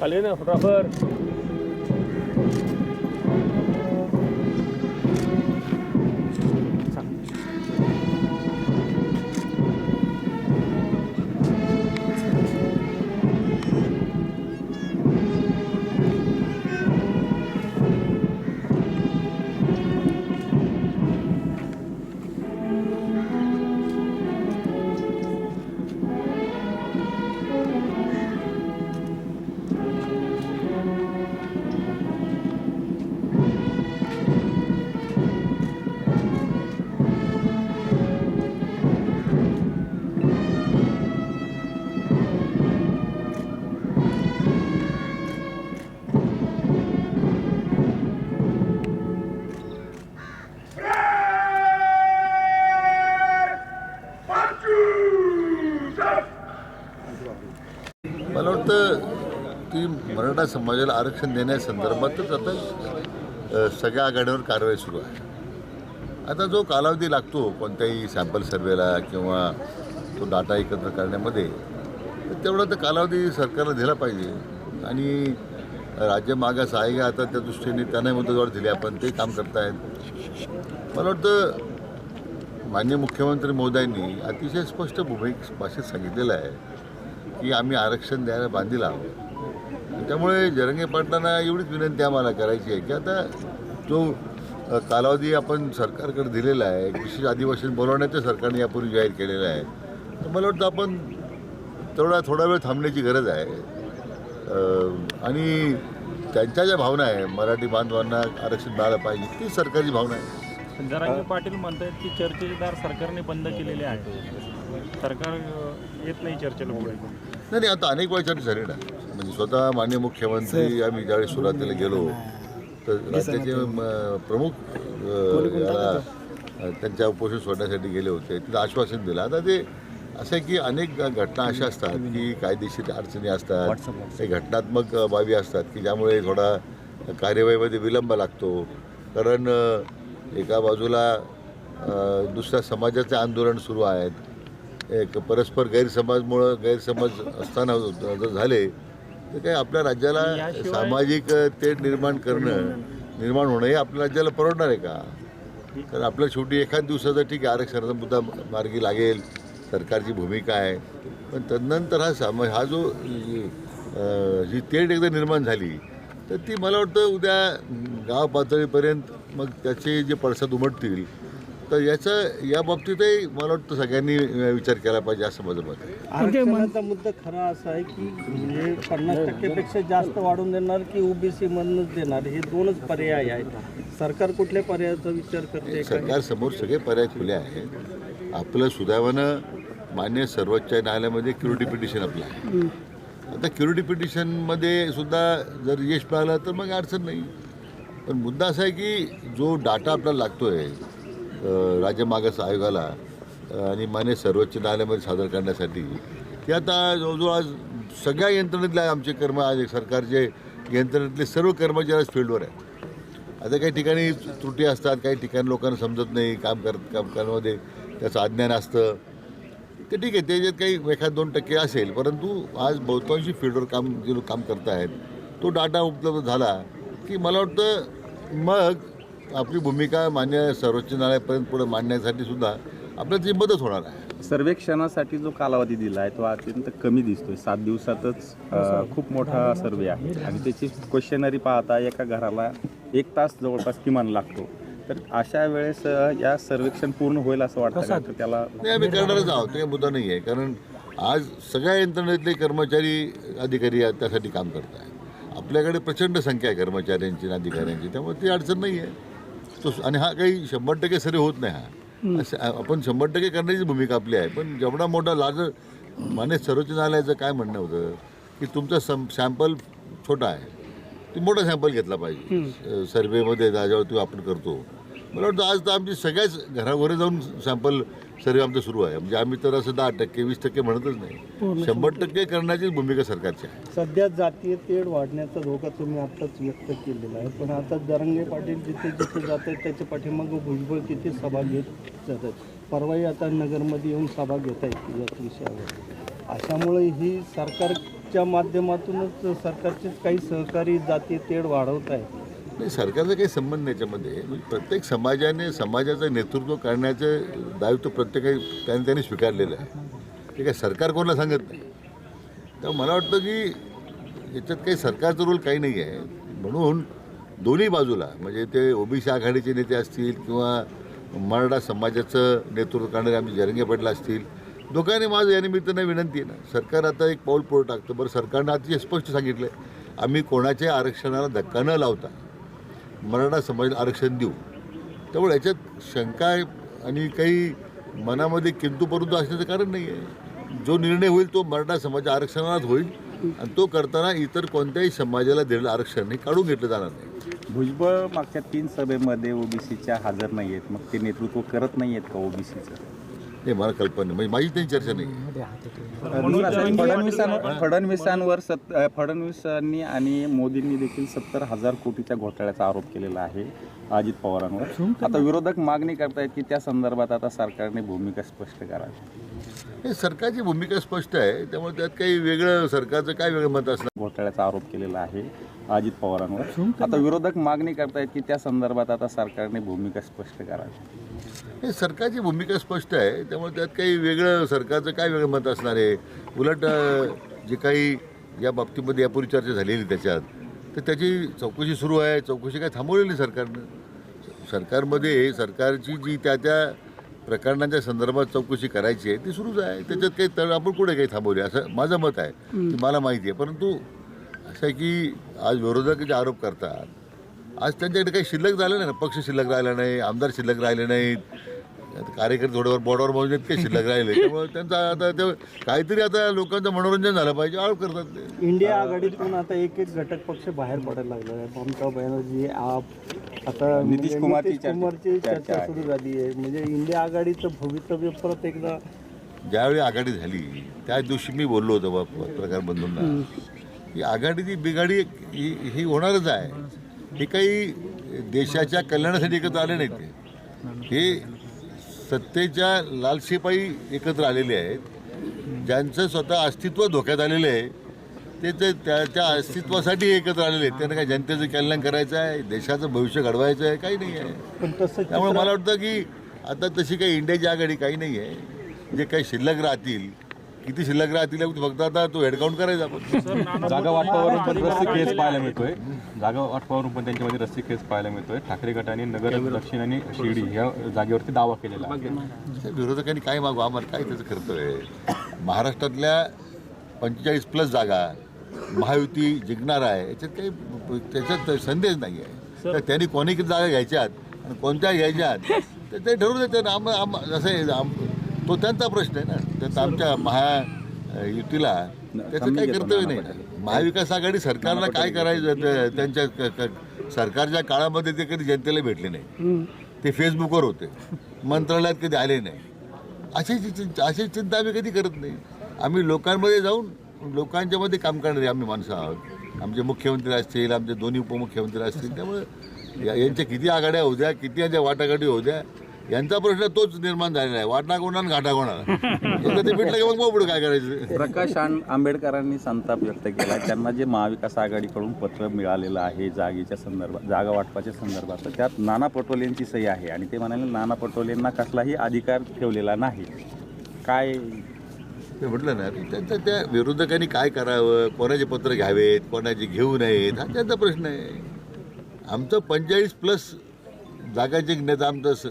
बस थोडं खाली बस आता खाली आहे मला वाटतं ती मराठा समाजाला आरक्षण देण्यासंदर्भातच आता सगळ्या आघाड्यांवर कारवाई सुरू आहे. आता जो कालावधी लागतो कोणत्याही सॅम्पल सर्वेला किंवा तो डाटा एकत्र करण्यामध्ये तेवढा तर कालावधी सरकारला दिला पाहिजे. आणि राज्य मागास आहे आता त्या दृष्टीने त्यांना मदतवाढ दिली. आपण ते काम करतायत. मला वाटतं मान्य मुख्यमंत्री महोदयांनी अतिशय स्पष्ट भूमिक भाषेत सांगितलेलं आहे. की आम्ही आरक्षण द्यायला बांधील आहोत. त्यामुळे जरंगे पाटलांना एवढीच विनंती आम्हाला करायची आहे की आता जो कालावधी आपण सरकारकडे दिलेला आहे विशेष आदिवासी बोलवण्याचं सरकारने यापूर्वी जाहीर केलेलं आहे तर मला वाटतं आपण तेवढा थोडा वेळ थांबण्याची गरज आहे. आणि त्यांच्या ज्या भावना आहे मराठी बांधवांना आरक्षण मिळालं पाहिजे ती सरकारची भावना आहे. जरांगे पाटील म्हणतात की चर्चेचे दार सरकारने बंद केलेले आहे सरकार येत नाही चर्चेला नाही नाही आता अनेक वेळा चर्चा झाली ना. म्हणजे स्वतः मान्य मुख्यमंत्री आम्ही ज्यावेळी सुरुवातीला गेलो तर राज्याचे म, प्रमुख अ, याला अ, त्यांच्या उपोषण सोडण्यासाठी गेले होते. तिथं आश्वासन दिलं. आता ते असं आहे की अनेक घटना अशा असतात की कायदेशीर अडचणी असतात काही घटनात्मक अ, बाबी असतात की ज्यामुळे थोडा कार्यवाहीमध्ये विलंब लागतो. कारण अ, एका बाजूला अ, दुसऱ्या समाजाचे आंदोलन सुरू आहेत. एक परस्पर गैरसमजमुळं गैरसमज असताना जर झाले तर काय आपल्या राज्याला सामाजिक तेढ निर्माण करणं निर्माण होणं हे आपल्या राज्याला परवडणार आहे का? कारण आपल्या शेवटी एखाद दिवसाचा ठीक आहे आरक्षणाचा मुद्दा मार्गी लागेल सरकारची भूमिका आहे. पण तदनंतर हा सामा हा जो जी तेढ एकदा निर्माण झाली तर ती मला वाटतं उद्या गाव पातळीपर्यंत मग त्याचे जे पडसाद उमटतील तर याचं या बाबतीतही मला वाटतं सगळ्यांनी विचार केला पाहिजे असं माझं मत आहे. आरक्षणाचा मुद्दा खरा असा आहे की म्हणजे पन्नास टक्क्यापेक्षा जास्त वाढून देणार की ओबीसी मधनच देणार? हे दोनच पर्याय आहेत. सरकार कुठल्या पर्यायाचा विचार करते? सरकारसमोर सगळे पर्याय खुले आहेत. आपलं सुदैवानं मान्य सर्वोच्च न्यायालयामध्ये क्युरिटी पिटिशन आपलं आहे. आता क्युरिटी पिटिशनमध्ये सुद्धा जर यश मिळालं तर मग अडचण नाही. पण मुद्दा असा आहे की जो डाटा आपल्याला लागतो आहे राज्य मागास आयोगाला आणि मान्य सर्वोच्च न्यायालयामध्ये सादर करण्यासाठी. ते आता जवळजवळ आज सगळ्या यंत्रणेतले आमचे कर्म आज सरकारचे यंत्रणेतले सर्व कर्मचारी आज फील्डवर आहेत. आता काही ठिकाणी त्रुटी असतात काही ठिकाणी लोकांना समजत नाही काम करत काम करण्यामध्ये त्याचं अज्ञान असतं. ते ठीक आहे त्याच्यात काही एखाद दोन टक्के असेल परंतु आज बहुतांशी फील्डवर काम जे लोक काम करत आहेत तो डाटा उपलब्ध झाला की मला वाटतं मग आपली भूमिका मान्य सर्वोच्च न्यायालयापर्यंत पुढे मांडण्यासाठी सुद्धा आपल्याला ती मदत होणार आहे. सर्वेक्षणासाठी जो कालावधी दिला आहे तो अत्यंत कमी दिसतोय. सात दिवसातच अ, खूप मोठा सर्वे आहे. आणि त्याची क्वेश्चनरी पाहता एका घराला एक तास जवळपास किमान लागतो. तर अशा वेळेस अ, या सर्वेक्षण पूर्ण होईल असं वाटतं का? तर त्याला नाही आम्ही करणारच आहोत. ते मुद्दा नाही आहे. कारण आज सगळ्या यंत्रणेतले कर्मचारी अधिकारी या- त्यासाठी काम करत आहेत आपल्याकडे प्रचंड संख्या आहे कर्मचाऱ्यांची आणि अधिकाऱ्यांची. त्यामुळे ती अडचण नाही आहे. तो आणि हा काही शंभर टक्के सरी होत नाही हा. असं आपण शंभर टक्के करण्याची भूमिका आपली आहे. पण जेवढा मोठा लार्ज मान्य सर्वोच्च न्यायालयाचं काय म्हणणं होतं की तुमचा सम सॅम्पल छोटा आहे. ती मोठा सॅम्पल घेतला पाहिजे. सर्वेमध्ये ज्याच्यावर तो आपण करतो. मला वाटतं आज तर आमची सगळ्याच घराघरी जाऊन सॅम्पल सर्वे आमचं सुरू आहे. म्हणजे आम्ही तर असं दहा टक्के वीस टक्के म्हणतच नाही. शंभर टक्के करण्याचीच भूमिका सरकारची आहे. सध्या जातीय तेढ वाढण्याचा धोका तुम्ही आत्ताच व्यक्त केलेला आहे. पण आता जरंगे पाटील जिथे जिथे जात आहेत त्याच्या पाठीमागं भुजबळ किती सभा घेत जातात परवाही आता नगरमध्ये येऊन सभा घेत आहेत याच विषयावर. अशामुळे ही सरकार भाजपच्या माध्यमातूनच सरकारचेच काही सहकारी जाती तेढ वाढवत आहेत. नाही सरकारचा काही संबंध नाही याच्यामध्ये. म्हणजे प्रत्येक समाजाने समाजाचं नेतृत्व करण्याचं दायित्व प्रत्येकाने त्याने त्यांनी स्वीकारलेलं आहे. ते काय सरकार कोणाला सांगत नाही. तर मला वाटतं की याच्यात काही सरकारचा रोल काही नाही आहे. म्हणून दोन्ही बाजूला म्हणजे ते ओबीसी आघाडीचे नेते असतील किंवा मराठा समाजाचं नेतृत्व करणारे आम्ही जरंगे पाटील असतील दोघांनी माझं या निमित्तानं विनंती आहे ना. सरकार आता एक पाऊल पुढं टाकतं. बरं सरकारनं अतिशय स्पष्ट सांगितलं आहे आम्ही कोणाच्या आरक्षणाला धक्का न लावता मराठा समाजाला आरक्षण देऊ. त्यामुळे याच्यात शंका आहे आणि काही मनामध्ये किंतु परंतु असण्याचं कारण नाही आहे जो निर्णय होईल तो मराठा समाज आरक्षणात होईल आणि तो करताना इतर कोणत्याही समाजाला दिलेलं आरक्षण हे काढून घेतलं जाणार नाही. भुजबळ मागच्या तीन सभेमध्ये ओबीसीच्या हजर नाही आहेत मग ते नेतृत्व करत नाही आहेत का ओबीसीचं? हे मला कल्पना नाही. म्हणजे माझी चर्चा नाही. आहे असं फडणवीसांवर सत फडणवीसांनी आणि मोदींनी देखील सत्तर हजार कोटीच्या घोटाळ्याचा आरोप केलेला आहे अजित पवारांवर. आता विरोधक मागणी करतायत की त्या संदर्भात आता सरकारने भूमिका स्पष्ट करावी. हे सरकारची भूमिका स्पष्ट आहे त्यामुळे त्यात काही वेगळं सरकारचं काय वेगळं मत असणार? घोटाळ्याचा आरोप केलेला आहे अजित पवारांवर. आता विरोधक मागणी करतायत की त्या संदर्भात आता सरकारने भूमिका स्पष्ट करावी. हे सरकारची भूमिका स्पष्ट आहे. त्यामुळे त्यात काही वेगळं सरकारचं काय वेगळं मत असणार आहे? उलट जे काही या बाबतीमध्ये यापूर्वी चर्चा झालेली त्याच्यात तर त्याची चौकशी सुरू आहे. चौकशी काय थांबवलेली सरकारनं? सरकारमध्ये सरकारची जी त्या त्या प्रकरणांच्या संदर्भात चौकशी करायची आहे ती सुरूच आहे. त्याच्यात काही तर आपण कुठे काही थांबवली? असं माझं मत आहे. ते मला माहिती आहे. परंतु असं आहे की आज विरोधक जे आरोप करतात आज त्यांच्याकडे काही शिल्लक झालं नाही ना? पक्ष शिल्लक राहिला नाही आमदार शिल्लक राहिले नाहीत. आता कार्यकर्ते थोडेफार बोर्डावर मोजले इतके शिल्लक राहिले. त्यामुळे त्यांचा आता ते काहीतरी आता लोकांचं मनोरंजन झालं पाहिजे आरोप करतात ते. इंडिया आघाडीतून आता एक एक घटक पक्ष बाहेर पडायला लागला आहे. ममता बॅनर्जी आप आता नितीश म्हणजे कुमारची नितीश चर्चा- कुमारची चर्चा चर्चा आहे. सुरू झाली आहे. म्हणजे इंडिया आघाडीचं भवितव्य परत एकदा ज्यावेळी आघाडी झाली त्या दिवशी मी बोललो होतो बा पत्रकार बंधूंना. ही आघाडीची बिघाडी ही ही होणारच आहे. हे काही देशाच्या कल्याणासाठी एकत्र आले नाहीत ते. हे सत्तेच्या लालशिपाई एकत्र आलेले आहेत. ज्यांचं स्वतः अस्तित्व धोक्यात आलेलं आहे ते ते त्या त्या अस्तित्वासाठी एकत्र आलेले आहेत. त्यांना काय जनतेचं कल्याण करायचं आहे? देशाचं भविष्य घडवायचं आहे? काही नाही आहे. त्यामुळे मला वाटतं की आता तशी काही इंडियाची आघाडी काही नाही आहे. जे काही शिल्लक राहतील किती शिल्लक राहतील फक्त आता तो हेडकाउंट करायचा आपण. जागा वाटपावरून पण रस्सी केस पाहायला मिळतोय. जागा वाटपावरून पण त्यांच्यामध्ये रस्सी केस पाहायला मिळतोय. ठाकरे गटाने नगर दक्षिण आणि शिर्डी ह्या जागेवरती दावा केलेला विरोधकांनी काय मागू? आम्हाला काय त्याचं कर्तव्य आहे महाराष्ट्रातल्या पंचेचाळीस प्लस जागा महायुती जिंकणार आहे याच्यात काही त्याच्यात संदेश नाही आहे तर त्यांनी कोणी किती जागा घ्यायच्यात आणि कोणत्या घ्यायच्यात तर ते ठरवू देतात. आम आम आम तो त्यांचा प्रश्न आहे ना. त्यात आमच्या महायुतीला त्याचं काही कर्तव्य नाही. महाविकास आघाडी सरकारला काय करायचं ते- त्यांच्या सरकारच्या काळामध्ये ते कधी जनतेला भेटले नाही. ते फेसबुकवर होते. मंत्रालयात कधी आले नाही. अशी अशी चिंता आम्ही कधी करत नाही. आम्ही लोकांमध्ये जाऊन लोकांच्या मध्ये काम करणारे आम्ही माणसं आहोत. आमचे मुख्यमंत्री असतील आमचे दोन्ही उपमुख्यमंत्री असतील. त्यामुळे या- यांच्या किती आघाड्या होऊ द्या किती यांच्या वाटाघाटी होऊ द्या यांचा प्रश्न तोच निर्माण झालेला आहे. वाटा कोणा आणि घाटा एकदा ते भेटलं की मग पुढे काय करायचं. प्रकाश आंबेडकरांनी संताप व्यक्त केला. त्यांना जे महाविकास आघाडीकडून पत्र मिळालेलं आहे जागेच्या संदर्भात जागा वाटपाच्या संदर्भात तर त्यात नाना पटोलेंची सही आहे. आणि ते म्हणाले नाना पटोलेंना कसलाही अधिकार ठेवलेला नाही. काय? ते म्हटलं ना की त्यांच्या त्या विरोधकांनी काय करावं? कोणाचे पत्र घ्यावेत? कोणाचे घेऊ नयेत? हा त्यांचा प्रश्न आहे. आमचं पंचेचाळीस प्लस जागा जिंकण्याचा आमचं स-